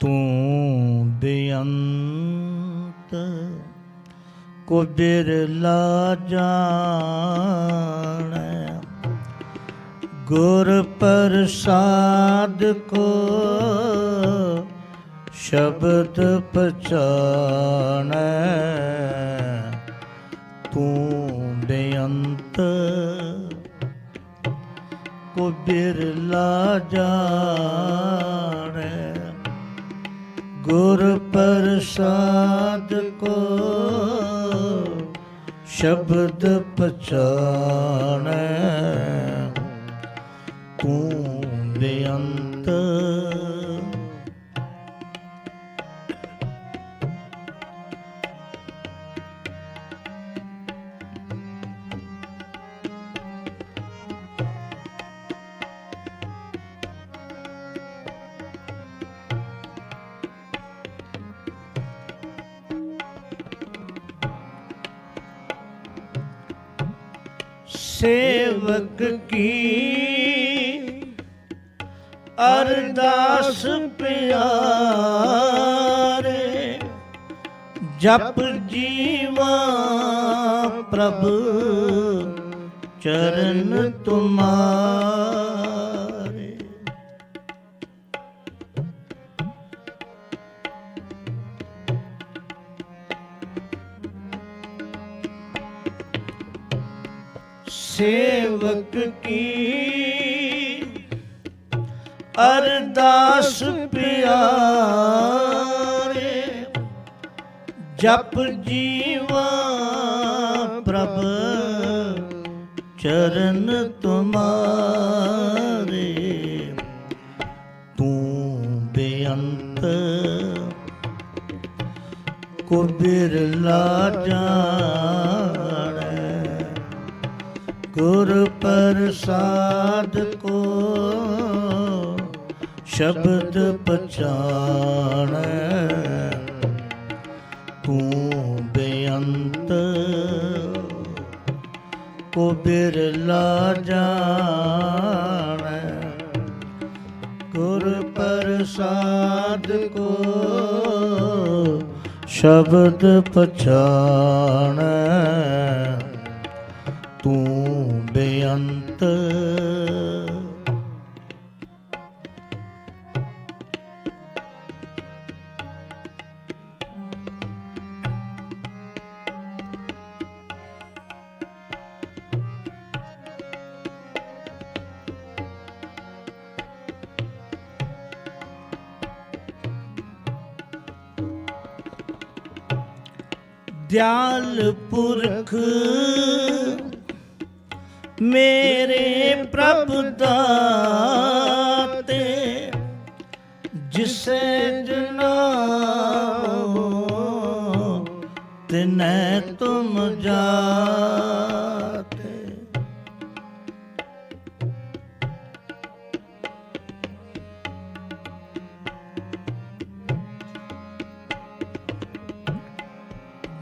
ਤੂੰ ਬੇਅੰਤ ਕੋ ਬਿਰਲਾ ਜਾਣੈ। ਗੁਰ ਪ੍ਰਸਾਦ ਕੋ ਸ਼ਬਦ ਪਛਾਣੈ। ਤੂੰ ਬੇਅੰਤ ਕੋ ਬਿਰਲਾ ਜਾਣੈ। ਗੁਰ ਪ੍ਰਸਾਦ ਕੋ ਸ਼ਬਦ ਪਛਾਣੈ। ਤੂੰ ਸੇਵਕ ਕੀ? ਅਰਦਾਸ ਪਿਆਰੇ ਜਪ ਜੀਵਾ ਪ੍ਰਭ ਚਰਨ ਤੁਮਾਰੇ। ਸੇਵਕ ਕੀ? ਅਰਦਾਸ ਪਿਆਰੇ ਜਪ ਜੀਵਾ ਪ੍ਰਭ ਚਰਨ ਤੁਮਾਰੇ। ਤੂੰ ਬੇਅੰਤ ਕੋ ਬਿਰਲਾ ਜਾਣੈ। ਗੁਰ ਪ੍ਰਸਾਦ ਕੋ ਸ਼ਬਦ ਪਛਾਣ। ਤੂੰ ਬੇਅੰਤ ਕੋ ਬਿਰਲਾ ਜਾਣੈ। ਗੁਰ ਪ੍ਰਸਾਦ ਕੋ ਸ਼ਬਦ ਪਛਾਣ। ਬੇਅੰਤ। ਦਿਆਲ ਪੁਰਖ ਮੇਰੇ ਪ੍ਰਭ ਦਾਤੇ ਜਿਸੇ ਜਨਾਮੋ ਤਿਨੈ ਤੁਮ ਜਾਤੇ।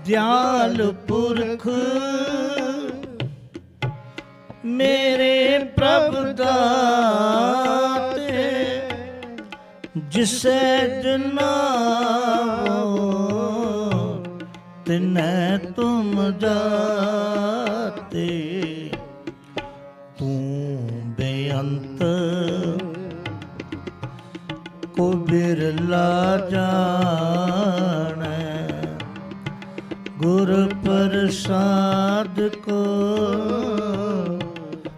ਦਿਆਲ ਪੁਰਖ ਮੇਰੇ ਪ੍ਰਭ ਦਾਤੇ ਜਿਸੇ ਜਨਾਮੋ ਤਿਨੈ ਤੁਮ ਜਾਤੇ। ਤੂੰ ਬੇਅੰਤ ਕੋ ਬਿਰਲਾ ਜਾਣੈ। ਗੁਰ ਪ੍ਰਸਾਦ ਕੋ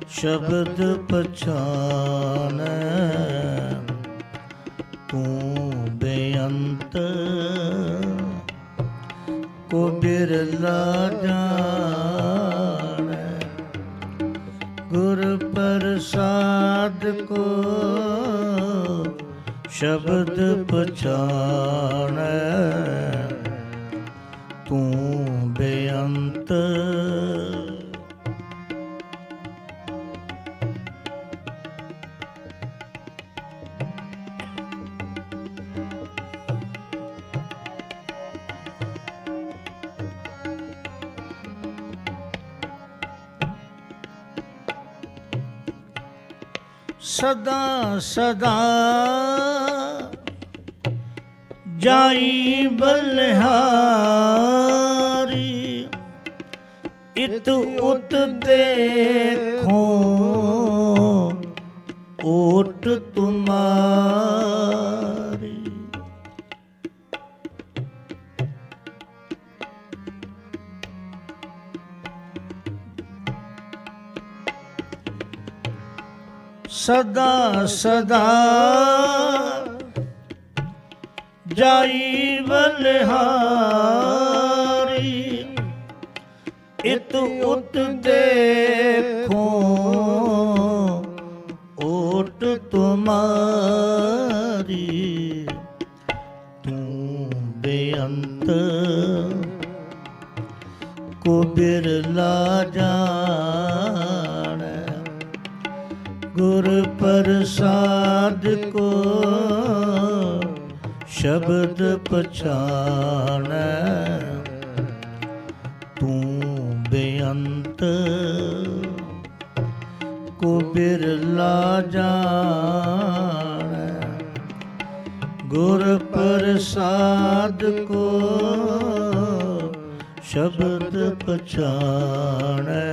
ਸ਼ਬਦ ਪਛਾਨੈ। ਤੂੰ ਬੇਅੰਤ ਕੋ ਬਿਰਲਾ ਜਾਣੈ। ਗੁਰ ਪ੍ਰਸਾਦ ਕੋ ਸ਼ਬਦ ਪਛਾਣੈ ਤੂੰ ਬੇਅੰਤ ਸਦਾ ਸਦਾ ਜਾਈ ਬਲਿਹਾਰੀ ਇਤ ਉਤ ਦੇਖੋ ਓਟ ਤੁਮਾਰੀ। ਸਦਾ ਸਦਾ ਜਾਈ ਬਲਿਹਾਰੀ ਇਤ ਉਤ ਦੇਖੋ ਓਟ ਤੁਮਾਰੀ। ਤੂੰ ਬੇਅੰਤ ਕੋ ਬਿਰਲਾ ਜਾ ਗੁਰ ਪ੍ਰਸਾਦ ਕੋ ਸ਼ਬਦ ਪਛਾਣੈ। ਤੂੰ ਬੇਅੰਤ ਕੋ ਬਿਰਲਾ ਜਾਣੈ। ਗੁਰ ਪ੍ਰਸਾਦ ਕੋ ਸ਼ਬਦ ਪਛਾਣੈ।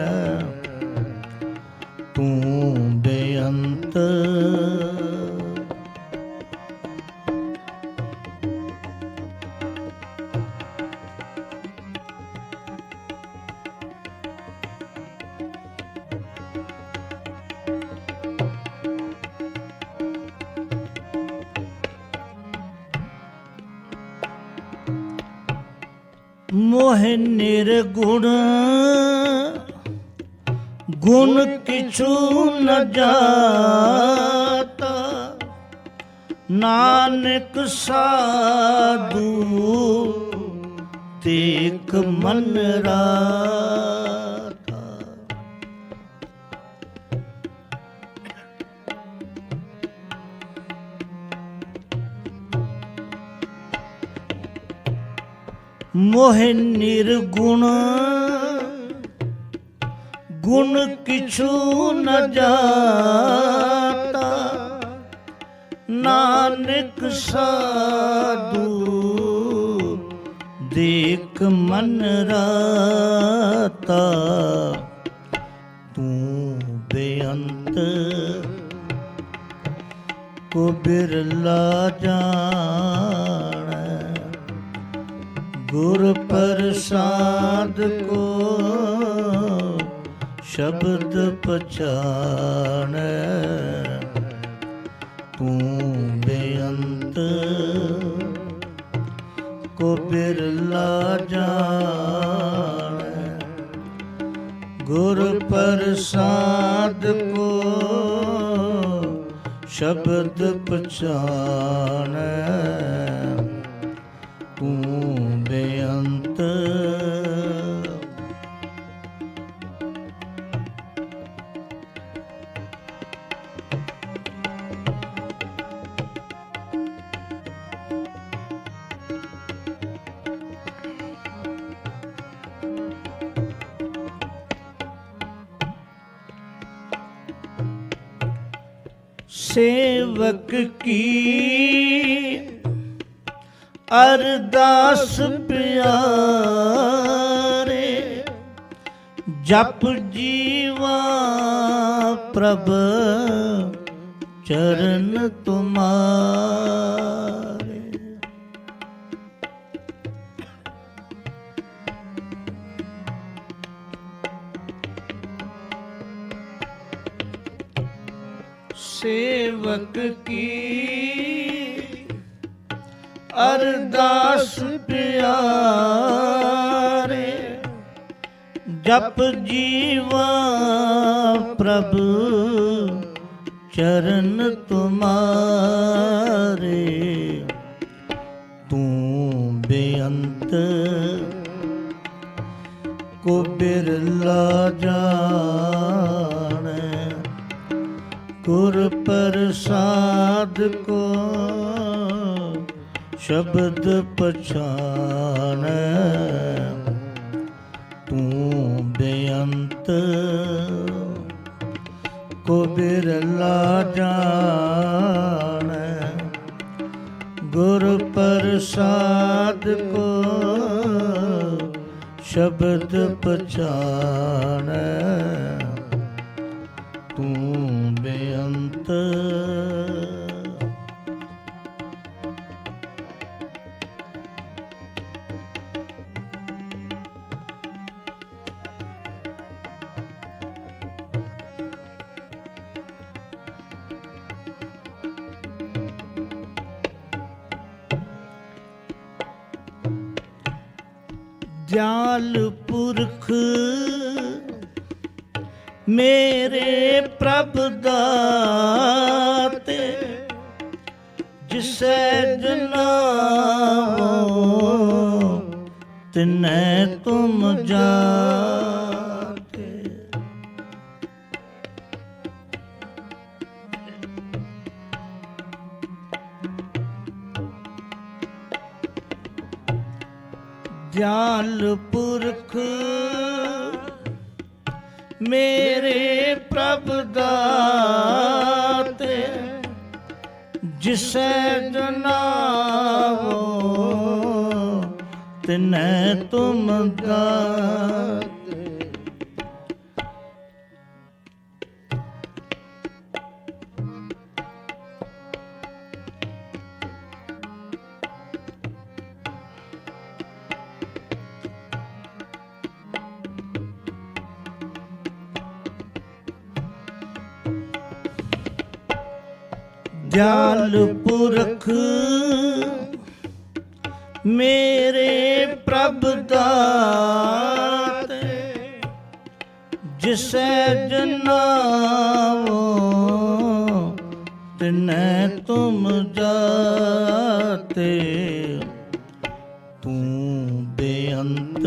ਮੋਹ ਨਿਰਗੁਣ ਗੁਣ ਕਿਛੂ ਨ ਜਾਤਾ। ਨਾਨਕ ਸਾਧੂ ਦੇਖ ਮਨ ਰਾਤਾ। ਮੋਹ ਨਿਰਗੁਣ, ਗੁਣ ਕਿਛੂ ਨ ਜਾਤਾ। ਨਾਨਕ ਸਾਧੂ ਦੇਖ ਮਨ ਰਾਤਾ। ਤੂੰ ਬੇਅੰਤ ਕੋ ਬਿਰਲਾ ਜਾਣੈ। ਗੁਰ ਪ੍ਰਸਾਦ ਕੋ ਸ਼ਬਦ ਪਛਾਣ ਤੂੰ ਬੇਅੰਤ ਕੋ ਬਿਰਲਾ ਜਾਣੈ। ਗੁਰ ਪ੍ਰਸਾਦ ਕੋ ਸ਼ਬਦ ਪਛਾਣੈ ਸੇਵਕ ਕੀ? ਅਰਦਾਸ ਪਿਆਰੇ ਜਪ ਜੀਵਾ ਪ੍ਰਭ ਚਰਨ ਤੁਮਾਰੇ। ਸੇਵਕ ਕੀ? ਅਰਦਾਸ ਪਿਆਰੇ ਜਪ ਜੀਵਾ ਪ੍ਰਭ ਚਰਨ ਤੁਮਾਰੇ। ਤੂੰ ਬੇਅੰਤ ਕੋ ਬਿਰਲਾ ਜਾਣੈ ਗੁਰ ਪ੍ਰਸਾਦ ਕੋ ਸ਼ਬਦ ਪਛਾਣੈ ਤੂੰ ਬੇਅੰਤ ਕੋ ਬਿਰਲਾ ਜਾਣੈ। ਗੁਰ ਪ੍ਰਸਾਦ ਕੋ ਸ਼ਬਦ ਪਛਾਣੈ ਤੂੰ ਬੇਅੰਤ। ਜਾਲ ਪੁਰਖ ਮੇਰੇ ਪ੍ਰਭ ਦਾਤੇ ਜਿਸੈ ਜਨਾਵੋ ਤਿਨੈ ਤੁਮ ਜਾਤੇ। ਦਿਆਲ ਪੁਰਖ ਮੇਰੇ ਪ੍ਰਭ ਦਾਤੇ ਜਿਸੈ ਜਨਾਵੋ ਤਿਨੈ ਤੁਮ ਦਾਤੇ। ਦਿਆਲ ਪੁਰਖ ਮੇਰੇ ਪ੍ਰਭ ਦਾਤੇ, ਜਿਸੈ ਜਨਾਵੋ ਤਿਨੈ ਤੁਮ ਜਾਤੇ, ਤੂੰ ਬੇਅੰਤ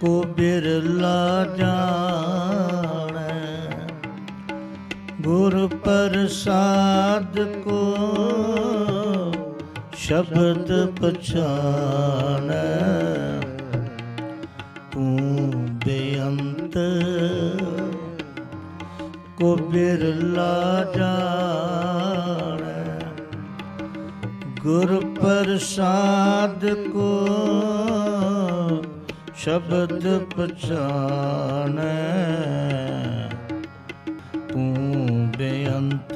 ਕੋ ਬਿਰਲਾ ਜਾਣੈ ਗੁਰ ਪ੍ਰਸਾਦ ਕੋ ਸ਼ਬਦ ਪਛਾਣੈ ਤੂੰ ਬੇਅੰਤ ਕੋ ਬਿਰਲਾ ਜਾਣੈ। ਗੁਰ ਪ੍ਰਸਾਦ ਕੋ ਸ਼ਬਦ ਪਛਾਣੈ ਬੇਅੰਤ